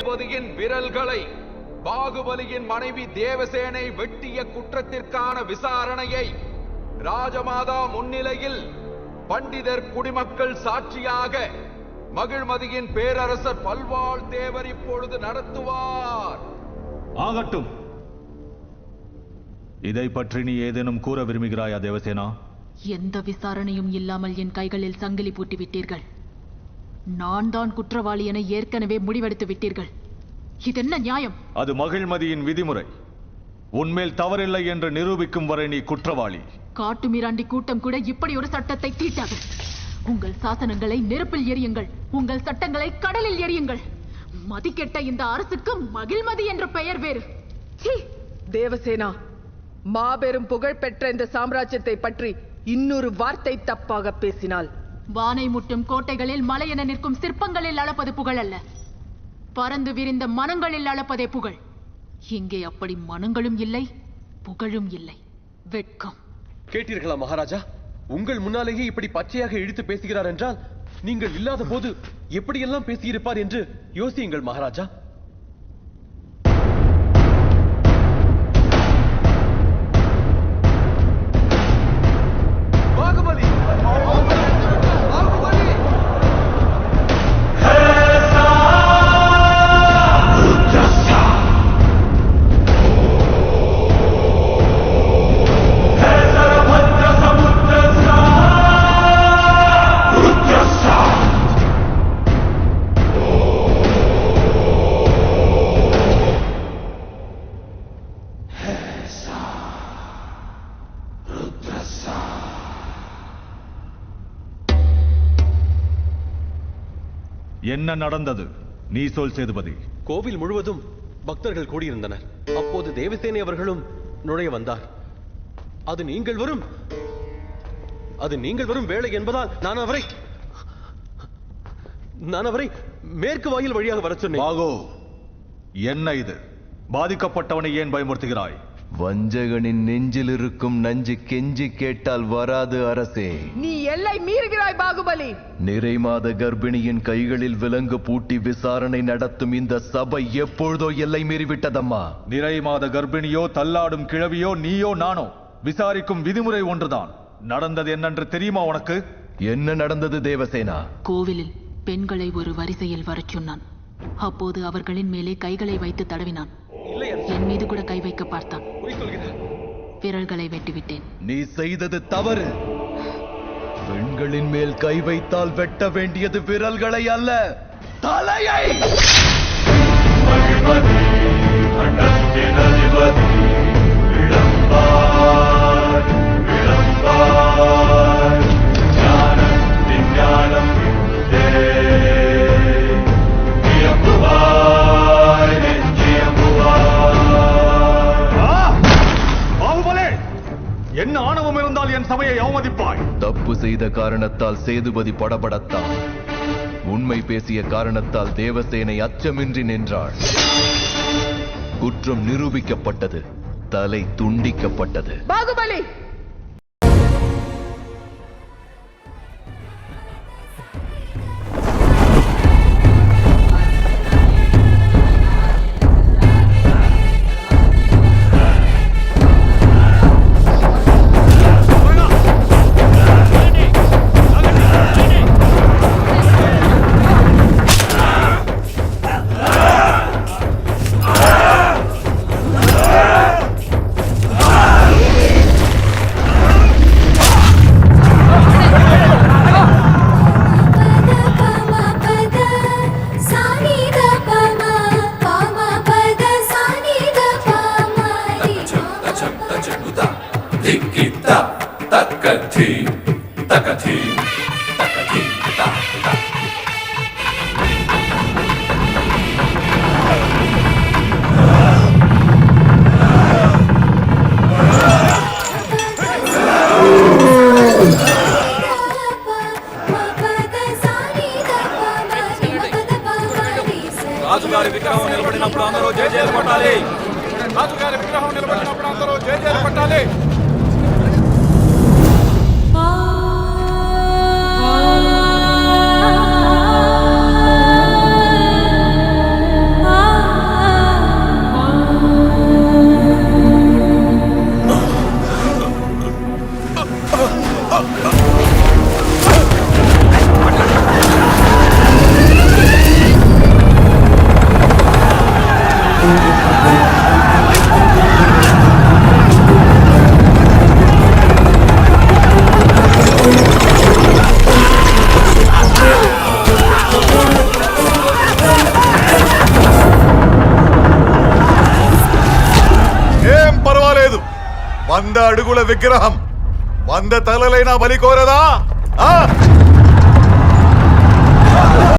பாகுபலியின் விரல்களை பாகுபலியின் மனைவி தேவசேனை வெட்டிய குற்றத்திற்கான விசாரணையை ராஜமாதா முன்னிலையில் பண்டிதர் குடிமக்கள் சாட்சியாக மகிழ்மதியின் பேரரசர் பல்வாழ் தேவர் இப்பொழுது நடத்துவார். ஆகட்டும். இதை பற்றி நீ ஏதேனும் கூற விரும்புகிறாயா தேவசேனா? எந்த விசாரணையும் இல்லாமல் என் கைகளில் சங்கிலி பூட்டி விட்டீர்கள் நான் தான் குற்றவாளி என ஏற்கனவே முடிவெடுத்து விட்டீர்கள். இதென்ன நியாயம்? அது மகிழ்மதியின் விதிமுறை. உன்மேல் தவறில்லை என்று நிரூபிக்கும் வரை நீ குற்றவாளி. காட்டுமிராண்டி கூட்டம் கூட இப்படி ஒரு சட்டத்தை தீட்டாது. உங்கள் சாசனங்களை நெருப்பில் எரியுங்கள் உங்கள் சட்டங்களை கடலில் எரியுங்கள் மதிக்கெட்ட இந்த அரசுக்கு மகிழ்மதி என்ற பெயர் வேறு. சீ! தேவசேனா மாபெரும் புகழ் பெற்ற இந்த சாம்ராஜ்யத்தை பற்றி இன்னொரு வார்த்தை தப்பாக பேசினால். வானை முட்டும் கோட்டைகளில் மலை என நிற்கும் சிற்பங்களில் அளப்பது புகழ் அல்ல. பறந்து விரிந்த மனங்களில் அளப்பதே புகழ். இங்கே அப்படி மனங்களும் இல்லை புகழும் இல்லை. வெட்கம். கேட்டீர்களா மகாராஜா? உங்கள் முன்னாலேயே இப்படி பச்சையாக இழுத்து பேசுகிறார் என்றால் நீங்கள் இல்லாத போது எப்படியெல்லாம் பேசியிருப்பார் என்று யோசியுங்கள் மகாராஜா. என்ன நடந்தது? நீ சொல் சேதுபதி. கோவில் முழுவதும் பக்தர்கள் கூடியிருந்தனர். அப்போது தேவசேனை அவர்களும் நுழைய வந்தார். அது நீங்கள் வரும் அது நீங்கள் வரும் வேலை என்பதால் நான் அவரை நான் அவரை மேற்கு வாயில் வழியாக வரச் சொன்னேன். என்ன இது? பாதிக்கப்பட்டவனை ஏன் பயமுறுத்துகிறாய்? வஞ்சகனின் நெஞ்சில் இருக்கும் நஞ்சு கெஞ்சி கேட்டால் வராது அரசே. நீ எல்லை மீறுகிறாய் பாகுபலி. நிறைமாத கர்ப்பிணியின் கைகளில் விலங்கு பூட்டி விசாரணை நடத்தும் இந்த சபை எப்பொழுதோ எல்லை மீறிவிட்டதம்மா. நிறை மாத கர்ப்பிணியோ தள்ளாடும் கிழவியோ நீயோ நானோ விசாரிக்கும் விதிமுறை ஒன்றுதான். நடந்தது என்னென்று தெரியுமா உனக்கு? என்ன நடந்தது தேவசேனா? கோவிலில் பெண்களை ஒரு வரிசையில் வரச் சொன்னான். அப்போது அவர்களின் மேலே கைகளை வைத்து தடவினான். என் மீது கூட கை வைக்க பார்த்தான். விரல்களை வெட்டிவிட்டேன். நீ செய்தது தவறு. பெண்களின் மேல் கை வைத்தால் வெட்ட வேண்டியது விரல்களை அல்ல தலையை! செய்த காரணத்தால் சேதுபதி படபடத்தான். உண்மை பேசிய காரணத்தால் தேவசேனை அச்சமின்றி நின்றாள். குற்றம் நிரூபிக்கப்பட்டது தலை துண்டிக்கப்பட்டது. Baahubali! Takati, takati, takati, takati. రాజుగారి విగ్రహం నిలబడినప్పుడు అందరూ జయ జయలు కొట్టాలి రాజుగారి విగ్రహం నిలబడినప్పుడు అందరూ జయ వంద అడుగుల విగ్రహం వంద తలలైనా బలి కోరదా ఆ?